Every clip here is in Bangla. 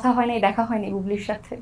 কথা হয় নাই দেখা হয়নি বুবলির সাথে?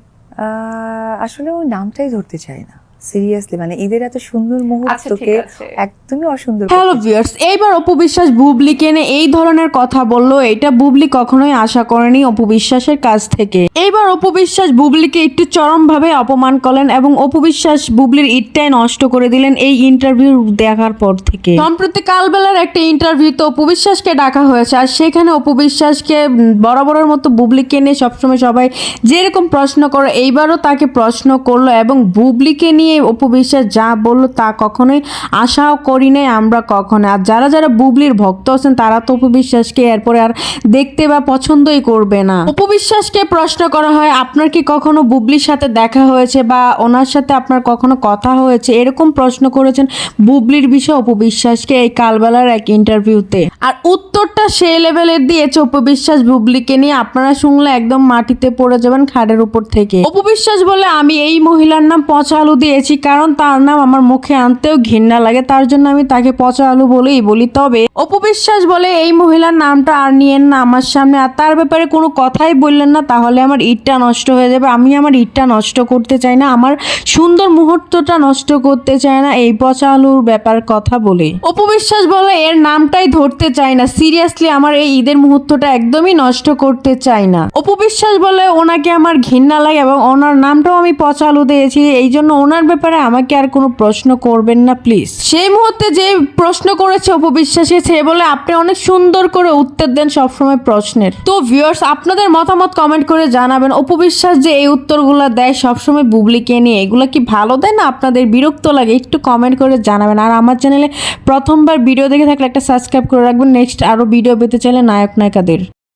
আসলে ও নামটাই ধরতে চায় না। সিরিয়াসলি মানে ঈদের এত সুন্দর আচ্ছা মুহূর্তকে আছে। একদমই অসুন্দর হ্যালো ভিউয়ার্স এইবার অপু বিশ্বাস বুবলিকে এনে এই ধরনের কথা বলল এটা বুবলি কখনোই আশা করেনি অপু বিশ্বাসের কাছ থেকে। এইবার অপু বিশ্বাস বুবলিকে একটু চরমভাবে অপমান করলেন এবং অপু বিশ্বাস বুবলির ইটটাই নষ্ট করে দিলেন এই ইন্টারভিউ দেখার পর থেকে। সম্প্রতি কালবেলার একটা ইন্টারভিউতে অপু বিশ্বাসকে ডাকা হয়েছে আর সেখানে অপু বিশ্বাসকে বরাবরের মতো বুবলিকে নিয়ে সবসময় সবাই যেরকম প্রশ্ন করে এইবারও তাকে প্রশ্ন করল এবং বুবলিকে নিয়ে অপু বিশ্বাস যা বলল তা কখনোই আশাও করি নাই, আমরা কখনো। আর যারা যারা বুবলির ভক্ত আছেন, তারা তো অপু বিশ্বাসকে এরপরে আর দেখতে বা পছন্দই করবে না। অপু বিশ্বাসকে প্রশ্ন করা হয়, আপনার কি কখনো বুবলির সাথে দেখা হয়েছে বা ওনার সাথে আপনার কখনো কথা হয়েছে? এরকম প্রশ্ন করেছেন বুবলির বিষয়ে অপু বিশ্বাসকে এই কালবেলার এক ইন্টারভিউতে। আর উত্তরটা সেই লেভেলের দিয়েছে অপু বিশ্বাস বুবলিকে নিয়ে। আপনারা শুনলে একদম মাটিতে পড়ে যাবেন খাটের উপর থেকে। অপু বিশ্বাস বলে আমি এই মহিলার নাম পচা আলু দিয়েছি, কারণ তার নাম আমার মুখে আনতেও ঘৃণা লাগে। তার জন্য আমি তাকে পচা আলু বলেই বলি। তবে অপু বিশ্বাস বলে, এই মহিলার নামটা আর নিয়েন না আমার সামনে। আর তার ব্যাপারে কোনো কথাই বললেন না, তাহলে আমার ইটটা নষ্ট হয়ে যাবে। আমি আমার ইটটা নষ্ট করতে চাই না, আমার সুন্দর মুহূর্তটা নষ্ট করতে চাই না, এই পচা আলুর ব্যাপার কথা বলে। অপু বিশ্বাস বলে, এর নামটাই ধরতে চাই না। সিরিয়াসলি আমার এই ঈদের মুহূর্তটা একদমই নষ্ট করতে চাই না। অপু বিশ্বাস বলে, ওনাকে আমার ঘৃণা লাগে এবং ওনার নামটাও আমি পচা আলু দিয়েছি, এই জন্য ওনার ব্যাপারে আমাকে আর কোনো প্রশ্ন করবেন না প্লিজ সেই মুহূর্তে যে প্রশ্ন করেছে অপু বিশ্বাসে, সে বলে, আপনি অনেক সুন্দর করে উত্তর দেন সবসময় প্রশ্নের। তো ভিউয়ার্স আপনাদের মতামত কমেন্ট করে জানাবেন। অপু বিশ্বাস যে এই উত্তরগুলো দেয় সবসময় বুবলিকে নিয়ে, এগুলো কি ভালো দেয় না আপনাদের বিরক্ত লাগে? একটু কমেন্ট করে জানাবেন। আর আমার চ্যানেলে প্রথমবার ভিডিও দেখে থাকলে একটা সাবস্ক্রাইব করে রাখবেন। নেক্সট আরও ভিডিও পেতে চাইলে নায়ক নায়িকাদের।